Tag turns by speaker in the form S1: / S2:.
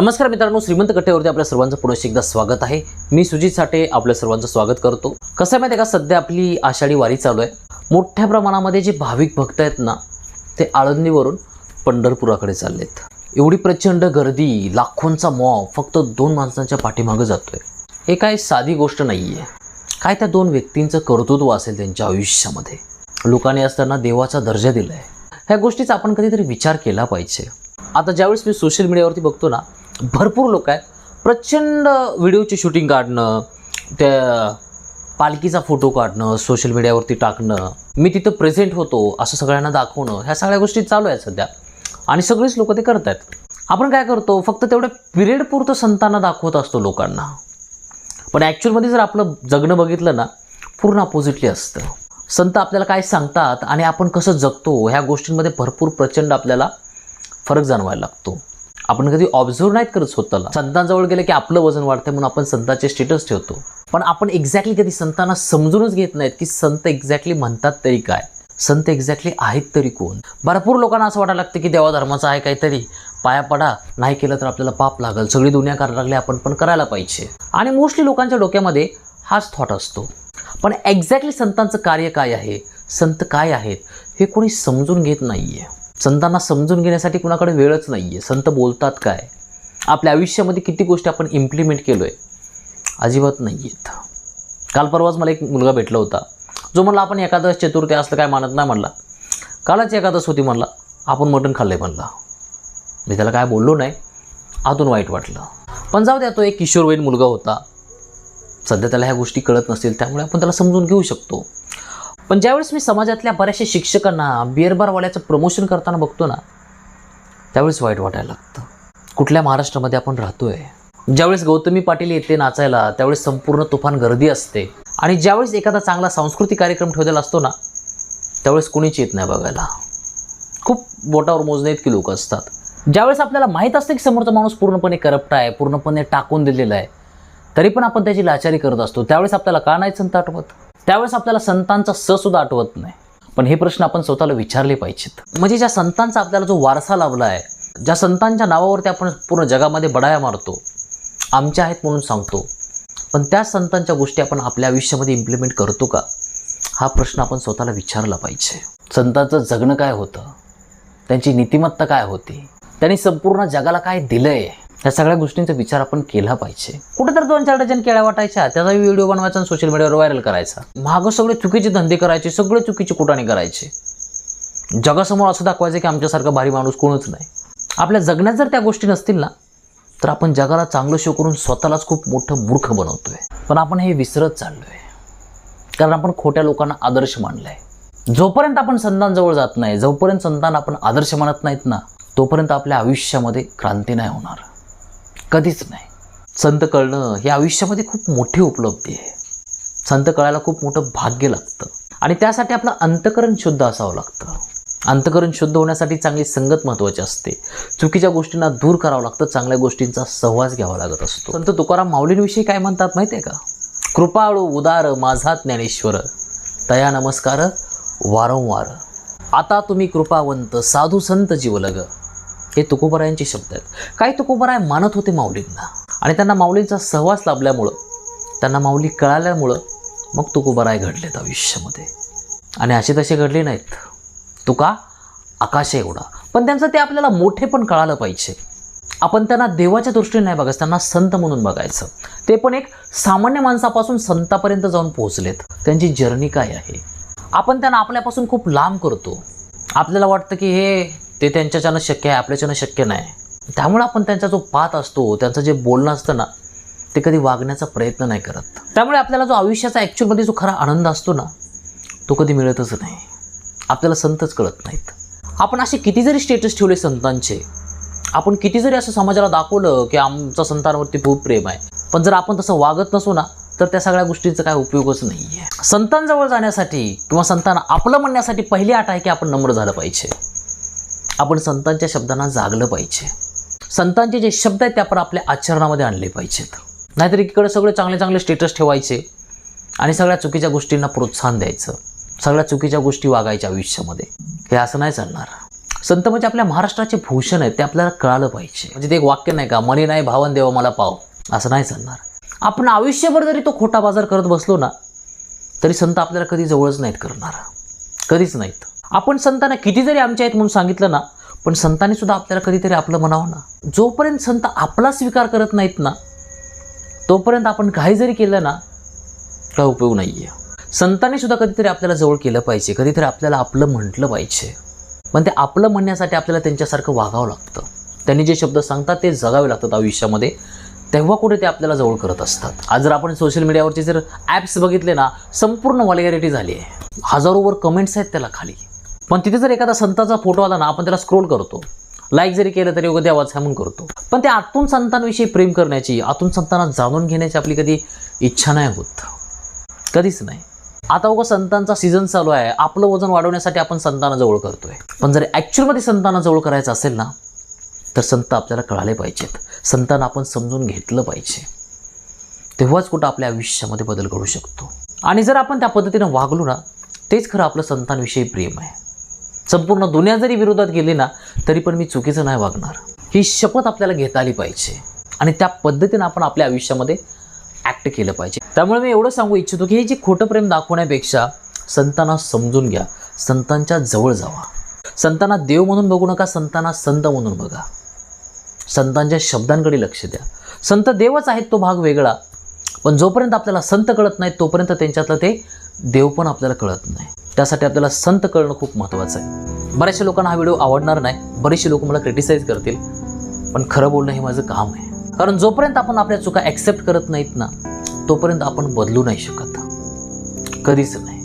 S1: नमस्कार मित्रांनो श्रीमंत कट्ट्यावरती आपल्या सर्वांचं पुन्हा एकदा स्वागत आहे. मी सुजित साठे आपल्या सर्वांचं स्वागत करतो. कसं आहे माहिती आहे का? सध्या आपली आषाढी वारी चालू आहे. मोठ्या प्रमाणामध्ये जे भाविक भक्त आहेत ना ते आळंदीवरून पंढरपुराकडे चाललेत. एवढी प्रचंड गर्दी लाखोंचा मॉव फक्त दोन माणसांच्या पाठीमागं जातोय. हे काय साधी गोष्ट नाही आहे काय त्या दोन व्यक्तींचं कर्तृत्व असेल त्यांच्या आयुष्यामध्ये? लोकांनी असताना देवाचा दर्जा दिला आहे ह्या गोष्टीचा आपण कधीतरी विचार केला पाहिजे. आता ज्यावेळेस मी सोशल मीडियावरती बघतो ना भरपूर लोक आहेत. प्रचंड व्हिडिओचे शूटिंग काढणं त्या पालखीचा फोटो काढणं सोशल मीडियावरती टाकणं मी तिथं प्रेझेंट होतो असं सगळ्यांना दाखवणं ह्या सगळ्या गोष्टी चालू आहेत सध्या. आणि सगळीच लोक ते करत आहेत आपण काय करतो फक्त तेवढ्या पिरियड पुरतं संतांना दाखवत असतो लोकांना. पण ॲक्च्युअलमध्ये जर आपलं जगणं बघितलं ना पूर्ण अपोजिटली असतं. संत आपल्याला काय सांगतात आणि आपण कसं जगतो ह्या गोष्टींमध्ये भरपूर प्रचंड आपल्याला फरक जाणवायला लागतो. आपण कधी ऑब्झर्व नाहीत करत स्वतःला. संतांजवळ गेलं की आपलं वजन वाढतं म्हणून आपण संतांचे स्टेटस ठेवतो. पण आपण एक्झॅक्टली कधी संतांना समजूनच घेत नाहीत की संत एक्झॅक्टली म्हणतात तरी काय? संत एक्झॅक्टली आहेत तरी कोण? भरपूर लोकांना असं वाटायला लागतं की देवाधर्माचं आहे काहीतरी. पाया पडा नाही केलं तर आपल्याला पाप लागल. सगळी दुनिया करायला लागली आपण पण करायला पाहिजे. आणि मोस्टली लोकांच्या डोक्यामध्ये हाच थॉट असतो. पण एक्झॅक्टली संतांचं कार्य काय आहे? संत काय आहेत? हे कोणी समजून घेत नाही आहे संतांना समजून घेण्यासाठी कुणाकडे वेळच नाही आहे संत बोलतात काय? आपल्या आयुष्यामध्ये किती गोष्टी आपण इम्प्लिमेंट केलो आहे अजिबात नाही आहेत काल परवाच मला एक मुलगा भेटला होता. जो म्हणला आपण एकादश चतुर्थी असलं काय मानत नाही? म्हणला. कालच एकादश होती म्हणला. आपण मटण खाल्लं आहे म्हणला. मी त्याला काय बोललो नाही आतून वाईट वाटलं. पण जाऊ द्या तो एक किशोरवयीन मुलगा होता. सध्या त्याला ह्या गोष्टी कळत नसतील त्यामुळे आपण त्याला समजून घेऊ शकतो. पण ज्यावेळेस मी समाजातल्या बऱ्याचशा शिक्षकांना बिअरबारवाल्याचं प्रमोशन करताना बघतो ना त्यावेळेस वाईट वाटायला लागतं. कुठल्या महाराष्ट्रामध्ये आपण राहतोय ज्यावेळेस गौतमी पाटील येते नाचायला त्यावेळेस संपूर्ण तुफान गर्दी असते. आणि ज्यावेळेस एखादा चांगला सांस्कृतिक कार्यक्रम ठेवलेला असतो ना त्यावेळेस कोणीच येत नाही बघायला. खूप बोटावर मोजणे इतकी लोक असतात. ज्यावेळेस आपल्याला माहीत असतं की समोरचा माणूस पूर्णपणे करप्ट आहे पूर्णपणे टाकून दिलेला आहे तरी पण आपण त्याची लाचारी करत असतो. त्यावेळेस आपल्याला का नाही संत आठवत त्यावेळेस आपल्याला संतांचा स सुद्धा आठवत नाही. पण हे प्रश्न आपण स्वतःला विचारले पाहिजेत. म्हणजे ज्या संतांचा आपल्याला जो वारसा लाभला आहे ज्या संतांच्या नावावरती आपण पूर्ण जगामध्ये बडाया मारतो आमच्या आहेत म्हणून सांगतो. पण त्या संतांच्या गोष्टी आपण आपल्या आयुष्यामध्ये इम्प्लिमेंट करतो का? हा प्रश्न आपण स्वतःला विचारला पाहिजे. संतांचं जगणं काय होतं? त्यांची नीतिमत्ता काय होती? त्यांनी संपूर्ण जगाला काय दिलं आहे या सगळ्या गोष्टींचा विचार आपण केला पाहिजे. कुठेतरी दोन चार डझन केळ्या वाटायच्या त्याचा व्हिडिओ बनवायचा आणि सोशल मीडियावर व्हायरल करायचा. मागं सगळे चुकीचे धंदे करायचे सगळे चुकीचे कुटाणे करायचे. जगासमोर असं दाखवायचं की आमच्यासारखा भारी माणूस कोणच नाही. आपल्या जगण्यात जर त्या गोष्टी नसतील ना तर आपण जगाला चांगलं शो करून स्वतःलाच खूप मोठं मूर्ख बनवतोय. पण आपण हे विसरत चाललोय. कारण आपण खोट्या लोकांना आदर्श मानलाय. जोपर्यंत आपण संतांजवळ जात नाही जोपर्यंत संतान आपण आदर्श मानत नाहीत ना तोपर्यंत आपल्या आयुष्यामध्ये क्रांती नाही होणार. कधीच नाही. संत कळणं हे आयुष्यामध्ये खूप मोठी उपलब्धी आहे. संत कळायला खूप मोठं भाग्य लागतं. आणि त्यासाठी आपलं अंतकरण शुद्ध असावं लागतं. अंतकरण शुद्ध होण्यासाठी चांगली संगत महत्त्वाची असते. चुकीच्या गोष्टींना दूर करावं लागतं चांगल्या गोष्टींचा सहवास घ्यावा लागत असतो. संत तुकाराम माऊलींविषयी काय म्हणतात माहिती आहे का? कृपाळू उदार माझा ज्ञानेश्वर. तया नमस्कार वारंवार. आता तुम्ही कृपावंत साधू संत जीवलग. हे तुकोबरायांचे शब्द आहेत. काही तुकोबराय मानत होते माऊलींना? आणि त्यांना माऊलींचा सहवास लाभल्यामुळं त्यांना माऊली कळाल्यामुळं मग तुकोबराय घडलेत आयुष्यामध्ये. आणि असे तसे घडले नाहीत. तुका आकाश एवढा. पण त्यांचं ते आपल्याला मोठे पण कळालं पाहिजे. आपण त्यांना देवाच्या दृष्टीने नाही बघायचं त्यांना संत म्हणून बघायचं. ते पण एक सामान्य माणसापासून संतापर्यंत जाऊन पोहोचलेत. त्यांची जर्नी काय आहे? आपण त्यांना आपल्यापासून खूप लांब करतो. आपल्याला वाटतं की हे ते त्यांच्याच्यानं शक्य आहे आपल्याच्यानं शक्य नाही. त्यामुळे आपण त्यांचा जो पात असतो त्यांचं जे बोलणं असतं ना ते कधी वागण्याचा प्रयत्न नाही करत. त्यामुळे आपल्याला जो आयुष्याचा ॲक्च्युअलमध्ये जो खरा आनंद असतो ना तो कधी मिळतच नाही. आपल्याला संतच कळत नाहीत. आपण असे किती जरी स्टेटस ठेवले संतांचे आपण किती जरी असं समाजाला दाखवलं की आमचा संतांवरती खूप प्रेम आहे पण जर आपण तसं वागत नसू ना तर त्या सगळ्या गोष्टींचा काय उपयोगच नाही आहे संतांजवळ जाण्यासाठी किंवा संतांना आपलं म्हणण्यासाठी पहिली आट आहे की आपण नम्र झालं पाहिजे. आपण संतांच्या शब्दांना जागलं पाहिजे. संतांचे जे शब्द आहेत ते आपण आपल्या आचरणामध्ये आणले पाहिजेत. नाहीतर इकडे सगळे चांगले चांगले स्टेटस ठेवायचे आणि सगळ्या चुकीच्या गोष्टींना प्रोत्साहन द्यायचं. सगळ्या चुकीच्या गोष्टी वागायच्या आयुष्यामध्ये. हे असं नाही चालणार. संत म्हणजे आपल्या महाराष्ट्राचे भूषण आहेत ते आपल्याला कळालं पाहिजे. म्हणजे ते एक वाक्य नाही का मनी नाही भावन देवा मला पाव. असं नाही चालणार. आपण आयुष्यभर जरी तो खोटा बाजार करत बसलो ना तरी संत आपल्याला कधी जवळच नाहीत करणार. कधीच नाहीत. आपण संतांना किती जरी आमच्या आहेत म्हणून सांगितलं ना पण संतांनी सुद्धा आपल्याला कधीतरी आपलं म्हणावं ना. जोपर्यंत संत आपला स्वीकार करत नाहीत ना तोपर्यंत आपण काही जरी केलं ना काय उपयोग नाही आहे संतांनी सुद्धा कधीतरी आपल्याला जवळ केलं पाहिजे कधीतरी आपल्याला आपलं म्हटलं पाहिजे. पण ते आपलं म्हणण्यासाठी आपल्याला त्यांच्यासारखं वागावं लागतं. त्यांनी जे शब्द सांगतात ते जगावे लागतात आयुष्यामध्ये. तेव्हा कुठे ते आपल्याला जवळ करत असतात. आज जर आपण सोशल मीडियावरचे जर ॲप्स बघितले ना संपूर्ण वॉलिगॅरिटी झाली आहे. हजारोवर कमेंट्स आहेत त्याला खाली. पण तिथे जर एखादा संताचा फोटो आला ना आपण त्याला स्क्रोल करतो. लाईक जरी केलं तरी उगा देवाच म्हणून करतो. पण ते आतून संतांविषयी प्रेम करण्याची आतून संतांना जाणून घेण्याची आपली कधी इच्छा नाही होत. कधीच नाही. आता उगा संतांचा सीझन चालू आहे. आपलं वजन वाढवण्यासाठी आपण संतांना जवळ करतोय. पण जर ॲक्च्युअलमध्ये संतांना जवळ करायचं असेल ना तर संत आपल्याला कळाले पाहिजेत. संतांना आपण समजून घेतलं पाहिजे. तेव्हाच कुठं आपल्या आयुष्यामध्ये बदल घडू शकतो. आणि जर आपण त्या पद्धतीनं वागलो ना तेच खरं आपलं संतांविषयी प्रेम आहे. संपूर्ण दुनिया जरी विरोधात गेली ना तरी पण मी चुकीचं नाही वागणार. ही शपथ आपल्याला घेता आली पाहिजे. आणि त्या पद्धतीनं आपण आपल्या आयुष्यामध्ये ॲक्ट केलं पाहिजे. त्यामुळे मी एवढं सांगू इच्छितो की हे जे खोटं प्रेम दाखवण्यापेक्षा संतांना समजून घ्या. संतांच्या जवळ जावा. संतांना देव म्हणून बघू नका संतांना संत म्हणून बघा. संतांच्या शब्दांकडे लक्ष द्या. संत देवच आहेत तो भाग वेगळा. पण जोपर्यंत आपल्याला संत कळत नाही तोपर्यंत त्यांच्यातलं ते देव पण आपल्याला कळत नाही. त्यासाठी आपल्याला संत कळणं खूप महत्त्वाचं आहे. बऱ्याचशा लोकांना हा व्हिडिओ आवडणार नाही. बरेचसे लोक मला क्रिटिसाईज करतील. पण खरं बोलणं हे माझं काम आहे. कारण जोपर्यंत आपण आपल्या चुका ॲक्सेप्ट करत नाहीत ना तोपर्यंत आपण बदलू नाही शकत. कधीच नाही.